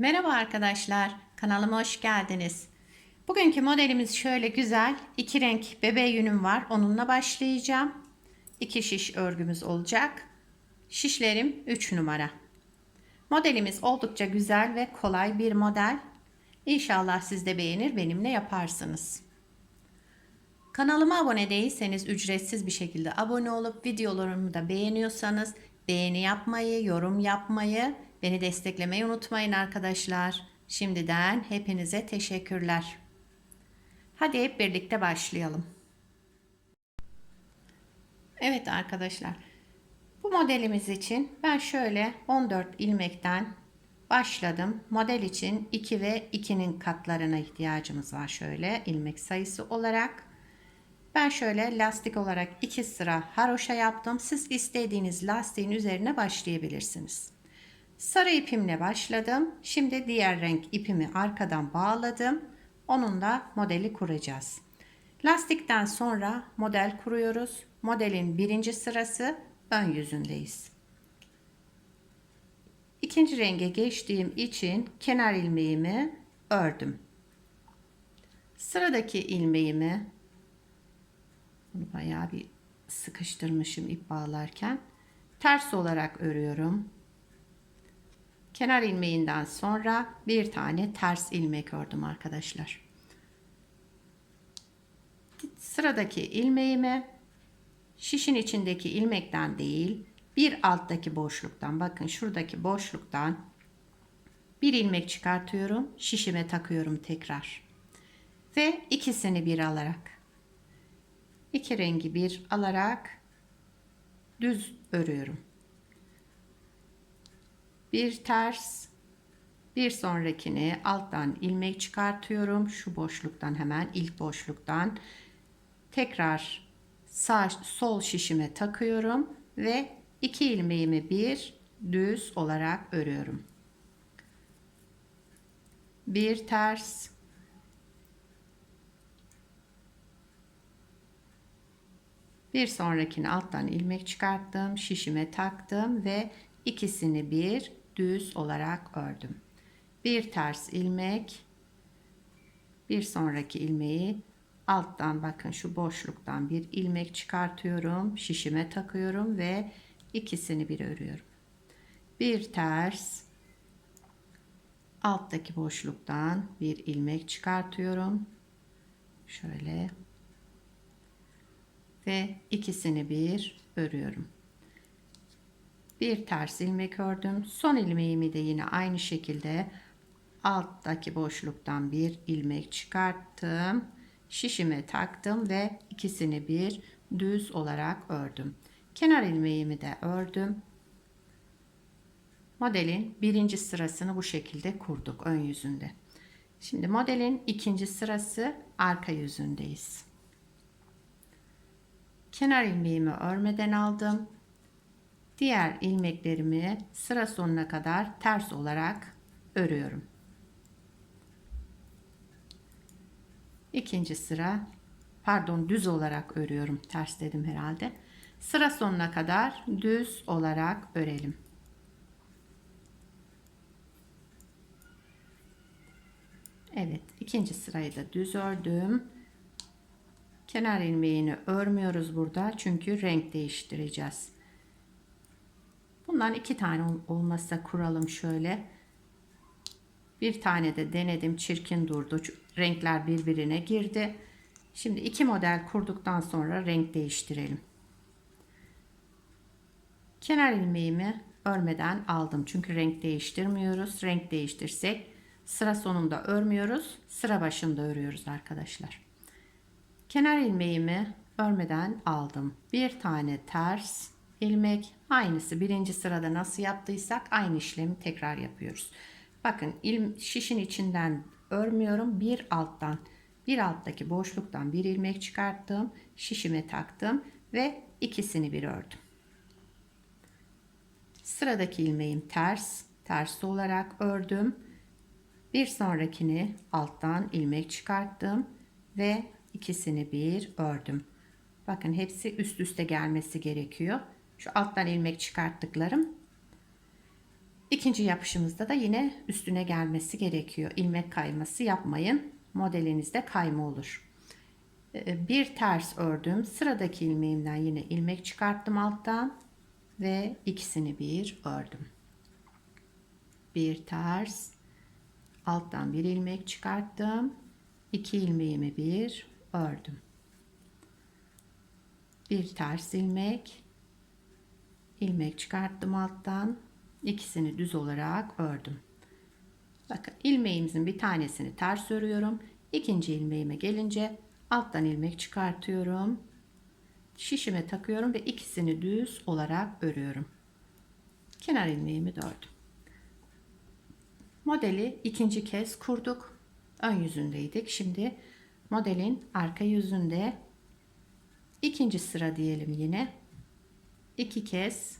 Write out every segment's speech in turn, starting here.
Merhaba arkadaşlar, kanalıma hoş geldiniz. Bugünkü modelimiz şöyle güzel. iki renk bebe yünüm var. Onunla başlayacağım. İki şiş örgümüz olacak. Şişlerim 3 numara. Modelimiz oldukça güzel ve kolay bir model. İnşallah siz de beğenir, benimle yaparsınız. Kanalıma abone değilseniz ücretsiz bir şekilde abone olup videolarımı da beğeniyorsanız beğeni yapmayı, yorum yapmayı, beni desteklemeyi unutmayın arkadaşlar. Şimdiden hepinize teşekkürler. Hadi hep birlikte başlayalım. Evet arkadaşlar. Bu modelimiz için ben şöyle 14 ilmekten başladım. Model için 2 ve 2'nin katlarına ihtiyacımız var şöyle ilmek sayısı olarak. Ben şöyle lastik olarak 2 sıra haroşa yaptım. Siz istediğiniz lastiğin üzerine başlayabilirsiniz. Sarı ipimle başladım. Şimdi diğer renk ipimi arkadan bağladım. Onunla modeli kuracağız. Lastikten sonra model kuruyoruz. Modelin birinci sırası ön yüzündeyiz. İkinci renge geçtiğim için kenar ilmeğimi ördüm. Sıradaki ilmeğimi bayağı bir sıkıştırmışım ip bağlarken. Ters olarak örüyorum. Kenar ilmeğinden sonra bir tane ters ilmek ördüm arkadaşlar. Sıradaki ilmeğimi şişin içindeki ilmekten değil bir alttaki boşluktan bakın şuradaki boşluktan bir ilmek çıkartıyorum şişime takıyorum tekrar ve ikisini bir alarak iki rengi bir alarak düz örüyorum. Bir ters, bir sonrakini alttan ilmek çıkartıyorum. Şu boşluktan hemen ilk boşluktan tekrar sağ sol şişime takıyorum ve iki ilmeğimi bir düz olarak örüyorum. Bir ters, Bir sonrakini alttan ilmek çıkarttım, şişime taktım ve ikisini bir düz olarak ördüm. Bir ters ilmek, bir sonraki ilmeği alttan bakın şu boşluktan bir ilmek çıkartıyorum, şişime takıyorum ve ikisini bir örüyorum. Bir ters, alttaki boşluktan bir ilmek çıkartıyorum. Şöyle ve ikisini bir örüyorum. Bir ters ilmek ördüm. Son ilmeğimi de yine aynı şekilde alttaki boşluktan bir ilmek çıkarttım. Şişime taktım ve ikisini bir düz olarak ördüm. Kenar ilmeğimi de ördüm. Modelin birinci sırasını bu şekilde kurduk ön yüzünde. Şimdi modelin ikinci sırası arka yüzündeyiz. Kenar ilmeğimi örmeden aldım. Diğer ilmeklerimi sıra sonuna kadar ters olarak örüyorum. İkinci sıra pardon düz olarak örüyorum. Ters dedim herhalde. Sıra sonuna kadar düz olarak örelim. Evet, ikinci sırayı da düz ördüm. Kenar ilmeğini örmüyoruz burada çünkü renk değiştireceğiz. Bundan iki tane olmazsa kuralım şöyle. Bir tane de denedim çirkin durdu. Renkler birbirine girdi. Şimdi iki model kurduktan sonra renk değiştirelim. Kenar ilmeğimi örmeden aldım. Çünkü renk değiştirmiyoruz. Renk değiştirsek sıra sonunda örmüyoruz. Sıra başında örüyoruz arkadaşlar. Kenar ilmeğimi örmeden aldım. Bir tane ters ilmek aynısı birinci sırada nasıl yaptıysak aynı işlemi tekrar yapıyoruz. Bakın il, şişin içinden örmüyorum. Bir alttan bir alttaki boşluktan bir ilmek çıkarttım. Şişime taktım ve ikisini bir ördüm. Sıradaki ilmeğim ters. Ters olarak ördüm. Bir sonrakini alttan ilmek çıkarttım ve ikisini bir ördüm. Bakın hepsi üst üste gelmesi gerekiyor. Şu alttan ilmek çıkarttıklarım. İkinci yapışımızda da yine üstüne gelmesi gerekiyor. İlmek kayması yapmayın. Modelinizde kayma olur. Ee, Bir ters ördüm. Sıradaki ilmeğimden yine ilmek çıkarttım alttan ve ikisini bir ördüm. Bir ters alttan bir ilmek çıkarttım. İki ilmeğimi bir ördüm. Bir ters ilmek ilmek çıkarttım alttan ikisini düz olarak ördüm. Bakın ilmeğimizin bir tanesini ters örüyorum. İkinci ilmeğime gelince alttan ilmek çıkartıyorum. Şişime takıyorum ve ikisini düz olarak örüyorum. Kenar ilmeğimi de ördüm. Modeli ikinci kez kurduk. Ön yüzündeydik. Şimdi modelin arka yüzünde ikinci sıra diyelim yine. İki kez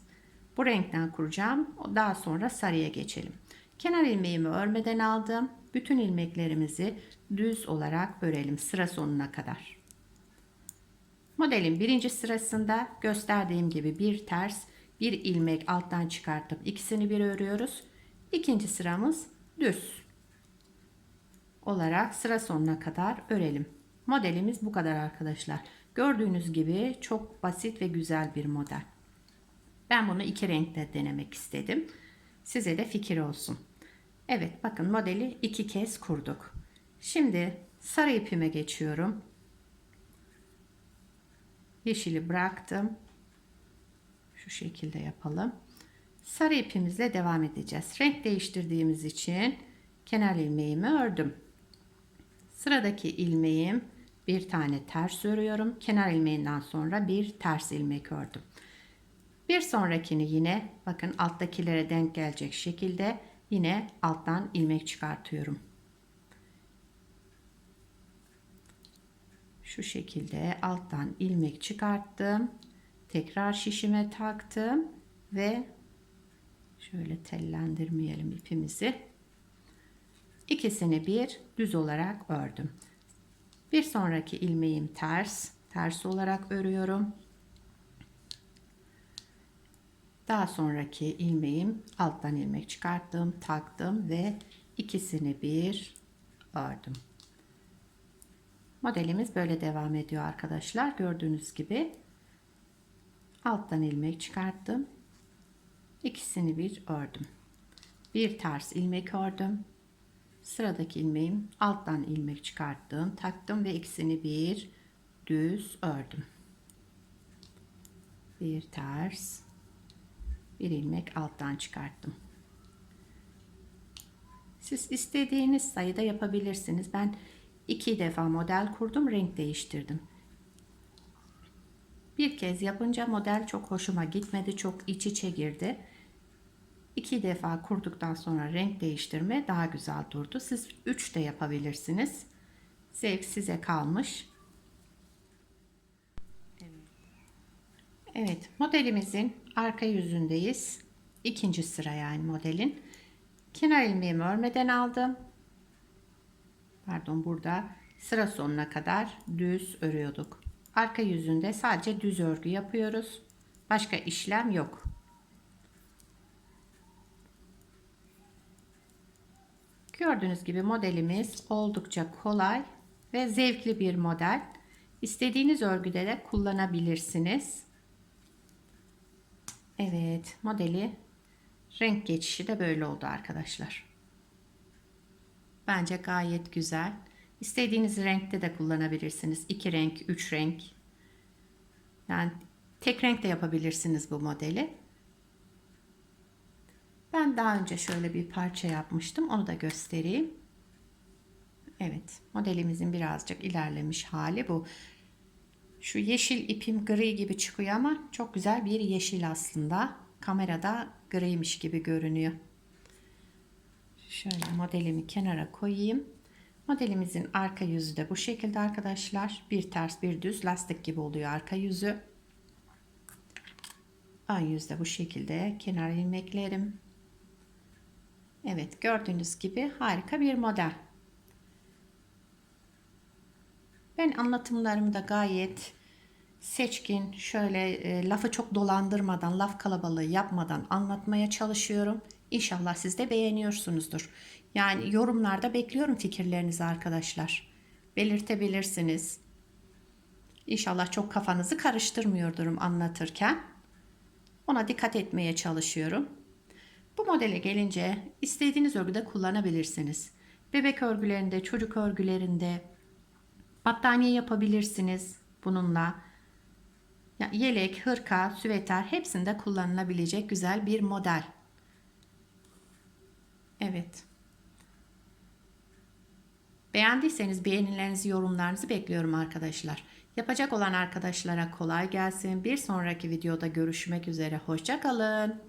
bu renkten kuracağım. Daha sonra sarıya geçelim. Kenar ilmeğimi örmeden aldım. Bütün ilmeklerimizi düz olarak örelim sıra sonuna kadar. Modelin birinci sırasında gösterdiğim gibi bir ters bir ilmek alttan çıkartıp ikisini bir örüyoruz. İkinci sıramız düz olarak sıra sonuna kadar örelim. Modelimiz bu kadar arkadaşlar. Gördüğünüz gibi çok basit ve güzel bir model. Ben bunu iki renkte denemek istedim. Size de fikir olsun. Evet bakın modeli iki kez kurduk. Şimdi sarı ipime geçiyorum. Yeşili bıraktım. Şu şekilde yapalım. Sarı ipimizle devam edeceğiz. Renk değiştirdiğimiz için kenar ilmeğimi ördüm. Sıradaki ilmeğim bir tane ters örüyorum. Kenar ilmeğinden sonra bir ters ilmek ördüm. Bir sonrakini yine bakın alttakilere denk gelecek şekilde yine alttan ilmek çıkartıyorum. Şu şekilde alttan ilmek çıkarttım. Tekrar şişime taktım ve şöyle tellendirmeyelim ipimizi. İkisini bir düz olarak ördüm. Bir sonraki ilmeğim ters. Ters olarak örüyorum. Daha sonraki ilmeğim alttan ilmek çıkarttım, taktım ve ikisini bir ördüm. Modelimiz böyle devam ediyor arkadaşlar. Gördüğünüz gibi alttan ilmek çıkarttım. ikisini bir ördüm. Bir ters ilmek ördüm. Sıradaki ilmeğim alttan ilmek çıkarttım, taktım ve ikisini bir düz ördüm. Bir ters, bir ilmek alttan çıkarttım. Siz istediğiniz sayıda yapabilirsiniz. Ben iki defa model kurdum, renk değiştirdim. Bir kez yapınca model çok hoşuma gitmedi, çok iç içe girdi. İki defa kurduktan sonra renk değiştirme daha güzel durdu. Siz üç de yapabilirsiniz. Zevk size kalmış. Evet, modelimizin arka yüzündeyiz. İkinci sıra yani modelin. Kenar ilmeğimi örmeden aldım. Pardon burada sıra sonuna kadar düz örüyorduk. Arka yüzünde sadece düz örgü yapıyoruz. Başka işlem yok. Gördüğünüz gibi modelimiz oldukça kolay ve zevkli bir model. İstediğiniz örgüde de kullanabilirsiniz. Evet modeli renk geçişi de böyle oldu arkadaşlar. Bence gayet güzel. İstediğiniz renkte de kullanabilirsiniz. 2 renk, 3 renk. Yani tek renk de yapabilirsiniz bu modeli. Ben daha önce şöyle bir parça yapmıştım. Onu da göstereyim. Evet modelimizin birazcık ilerlemiş hali bu. Şu yeşil ipim gri gibi çıkıyor ama çok güzel bir yeşil aslında. Kamerada griymiş gibi görünüyor. Şöyle modelimi kenara koyayım. Modelimizin arka yüzü de bu şekilde arkadaşlar. Bir ters bir düz lastik gibi oluyor arka yüzü. Ön yüzde bu şekilde kenar ilmeklerim. Evet gördüğünüz gibi harika bir model. Ben anlatımlarımda gayet seçkin, şöyle e, lafı çok dolandırmadan, laf kalabalığı yapmadan anlatmaya çalışıyorum. İnşallah siz de beğeniyorsunuzdur. Yani yorumlarda bekliyorum fikirlerinizi arkadaşlar. Belirtebilirsiniz. İnşallah çok kafanızı karıştırmıyordurum anlatırken. Ona dikkat etmeye çalışıyorum. Bu modele gelince istediğiniz örgüde kullanabilirsiniz. Bebek örgülerinde, çocuk örgülerinde battaniye yapabilirsiniz bununla. Yelek, hırka, süveter hepsinde kullanılabilecek güzel bir model. Evet. Beğendiyseniz beğenilerinizi, yorumlarınızı bekliyorum arkadaşlar. Yapacak olan arkadaşlara kolay gelsin. Bir sonraki videoda görüşmek üzere. Hoşçakalın.